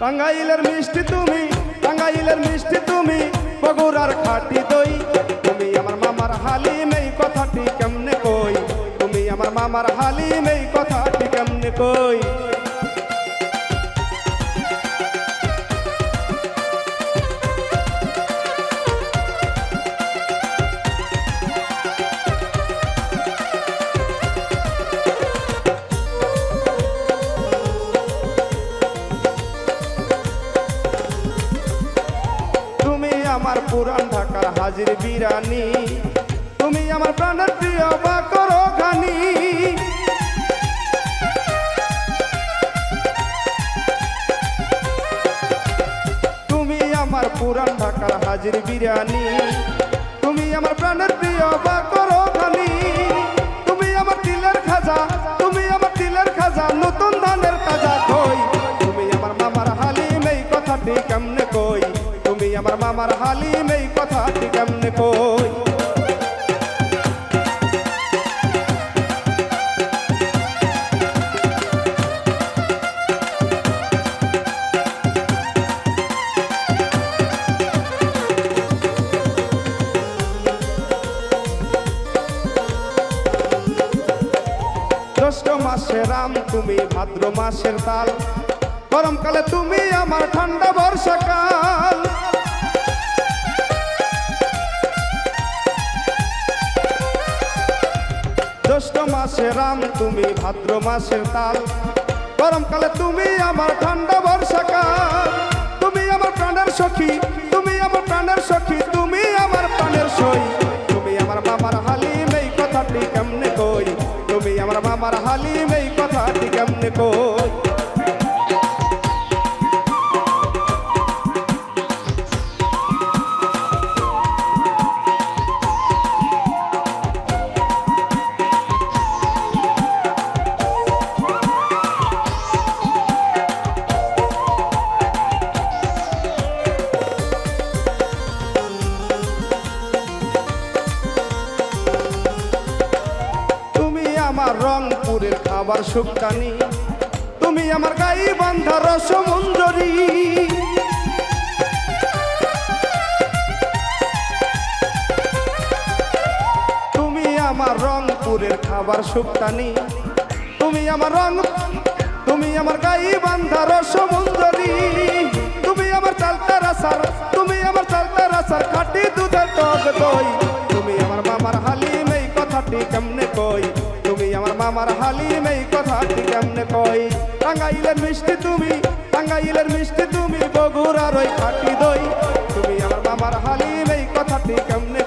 টাঙ্গাইলের মিষ্টি তুমি, টাঙ্গাইলের মিষ্টি তুমি, বগুড়ার খাটি দই। তুমি আমার মামার হালিম, এই কথাটি কেমনে কই? তুমি আমার মামার হালিম, এই কথাটি কেমনে কই? আমার পুরান ঢাকার হাজির বিরানি। তুমি আমার প্রাণের প্রিয় বা করো খানি তুমি আমার পুরান ঢাকার হাজির বিরানি। তুমি আমার প্রাণের প্রিয় বা করো খানি তুমি আমার তিলের খাজা, তুমি আমার তিলের খাজা, নতুন ধানের তাজা কই তুমি আমার মামার হালিম, এই কথাটি কেমনে আমার মামার হালিম এই কথাটি কেমনে কই? মাসে রাম, তুমি ভাদ্র মাসের তাল। গরমকালে তুমি আমার ঠান্ডা বর্ষাকাল। মাসে রাম, তুমি ভাদ্র মাসের তাল। গরমকালে তুমি আমার ঠান্ডা বর্ষাকাল। তুমি আমার প্রাণের সখী, তুমি আমার প্রাণের সখী, তুমি আমার প্রাণের সই। তুমি আমার মামার হালিম, এই কথাটি কেমনে কই? তুমি আমার মামার হালিম, এই কথাটি কেমনে কই? আমার রংপুরের খাবার সুক্তানি তুমি আমার গাই বান্ধা রসমঞ্জরি। তুমি আমার রংপুরের খাবার সুক্তানি তুমি আমার রং, তুমি আমার গাই বান্ধা রসমঞ্জরি। তুমি আমার চালতা রাসার তুমি আমার চালতা রাসার খাটি দুধের টক দই। তুমি আমার মামার হালি এই কথাটি কেমনে কই? আমার হালিম এই কথাটি কেমনে কই টাঙ্গাইলের মিষ্টি তুমি, টাঙ্গাইলের মিষ্টি তুমি, বগুড়ার ওই খাটি দই। তুমি আমার মামার হালিম এই কথাটি কেমনে